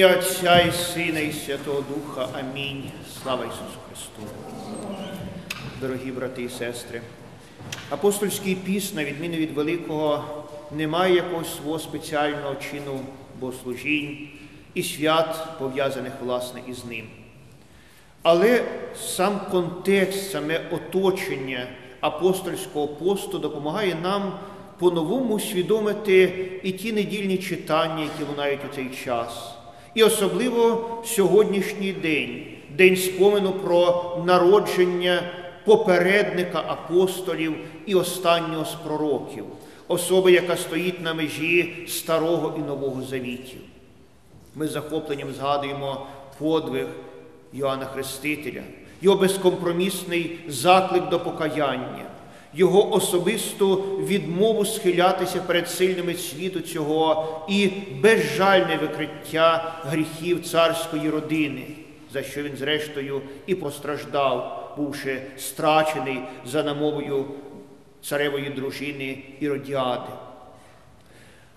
ім'я Отця і Сина, і Святого Духа. Амінь. Слава Ісусу Христу. Дорогі брати і сестри, апостольський піс, на відміну від Великого, не має якогось свого спеціального чину богослужінь і свят, пов'язаних власне із ним. Але сам контекст, саме оточення апостольського посту допомагає нам по-новому усвідомити і ті недільні читання, які лунають у цей час. І особливо сьогоднішній день, день спомену про народження попередника апостолів і останнього з пророків, особи, яка стоїть на межі Старого і Нового Завітів. Ми з захопленням згадуємо подвиг Йоанна Хрестителя, його безкомпромісний заклик до покаяння, його особисту відмову схилятися перед сильними світу цього і безжальне викриття гріхів царської родини, за що він, зрештою, і постраждав, бувши страчений за намовою царевої дружини Іродіади.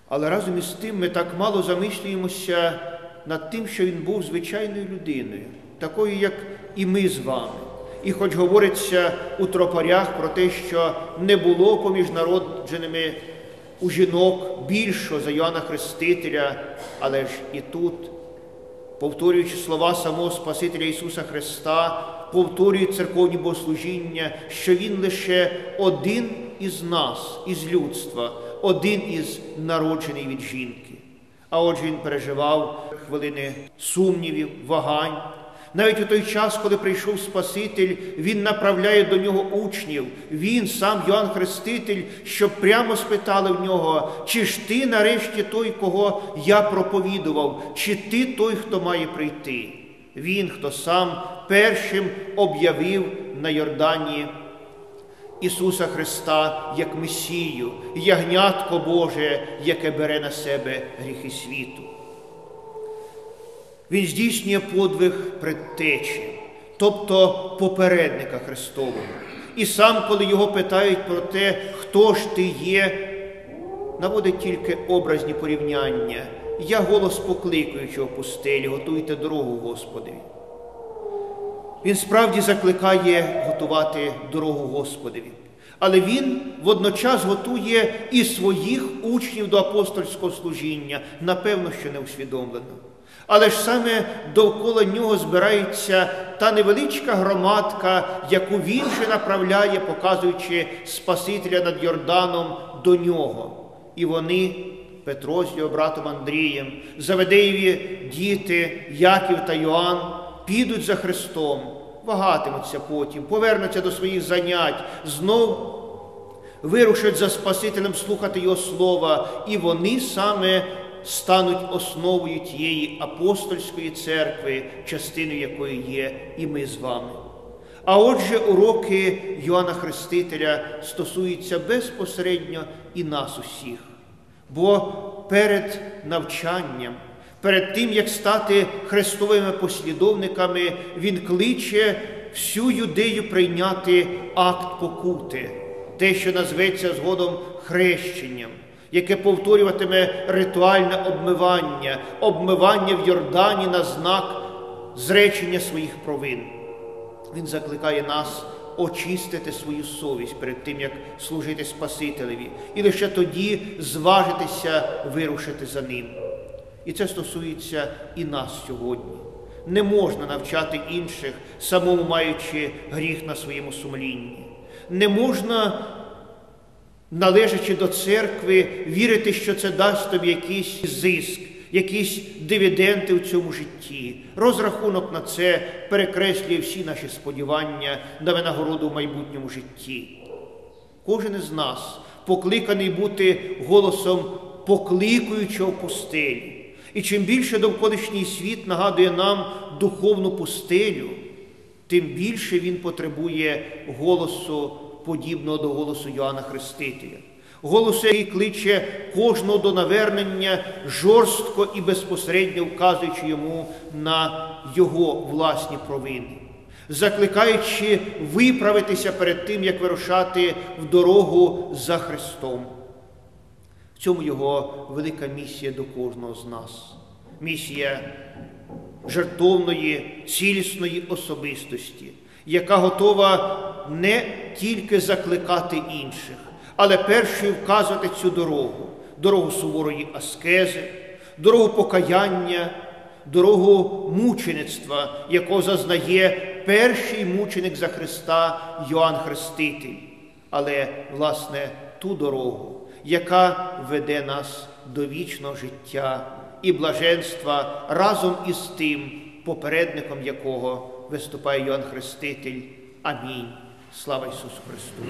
Але разом із тим ми так мало замислюємося над тим, що він був звичайною людиною, такою, як і ми з вами. І хоч говориться у тропарях про те, що не було поміж народженими у жінок більшого за Йоанна Хрестителя, але ж і тут, повторюючи слова самого Спасителя Ісуса Христа, повторює церковні богослужіння, що Він лише один із нас, із людства, один із народжений від жінки. А отже, він переживав хвилини сумнівів, вагань. Навіть у той час, коли прийшов Спаситель, Він направляє до нього учнів, він, сам Йоанн Хреститель, щоб прямо спитали в нього, чи ж ти нарешті той, кого я проповідував, чи ти той, хто має прийти. Він, хто сам першим об'явив на Йордані Ісуса Христа як Месію, ягнятко Боже, яке бере на себе гріхи світу. Він здійснює подвиг предтечі, тобто попередника Христового. І сам, коли його питають про те, хто ж ти є, наводить тільки образні порівняння. Я голос покликаючого пустелі, готуйте дорогу Господові. Він справді закликає готувати дорогу Господові. Але він водночас готує і своїх учнів до апостольського служіння, напевно, що не усвідомлено. Але ж саме довкола нього збирається та невеличка громадка, яку він же направляє, показуючи Спасителя над Йорданом до нього. І вони, Петро з його братом Андрієм, Заведеєві діти, Яків та Йоанн, підуть за Христом, вагатимуться потім, повернуться до своїх занять, знов вирушать за Спасителем слухати Його слова, і вони саме стануть основою тієї апостольської церкви, частиною якої є і ми з вами. А отже, уроки Йоанна Хрестителя стосуються безпосередньо і нас усіх. Бо перед навчанням, перед тим, як стати хрестовими послідовниками, Він кличе всю юдею прийняти акт покути, те, що назветься згодом хрещенням яке повторюватиме ритуальне обмивання, обмивання в Йордані на знак зречення своїх провин. Він закликає нас очистити свою совість перед тим, як служити Спасителеві, і лише тоді зважитися вирушити за ним. І це стосується і нас сьогодні. Не можна навчати інших, самому маючи гріх на своєму сумлінні. Не можна належачи до церкви, вірити, що це дасть тобі якийсь зиск, якісь дивіденти в цьому житті. Розрахунок на це перекреслює всі наші сподівання на винагороду в майбутньому житті. Кожен із нас покликаний бути голосом покликуючого пустелі. І чим більше довколишній світ нагадує нам духовну пустелю, тим більше він потребує голосу подібного до голосу Йоанна Хрестителя. Голосу, який кличе кожного до навернення жорстко і безпосередньо вказуючи йому на його власні провини, закликаючи виправитися перед тим, як вирушати в дорогу за Христом. В цьому його велика місія до кожного з нас. місія жертовної, цілісної особистості, яка готова не тільки закликати інших, але першою вказувати цю дорогу, дорогу суворої аскези, дорогу покаяння, дорогу мучеництва, якого зазнає перший мученик за Христа Йоанн Хреститель, але, власне, ту дорогу, яка веде нас до вічного життя і блаженства разом із тим, попередником якого виступає Йоанн Хреститель. Амінь. Слава Ісусу Христу!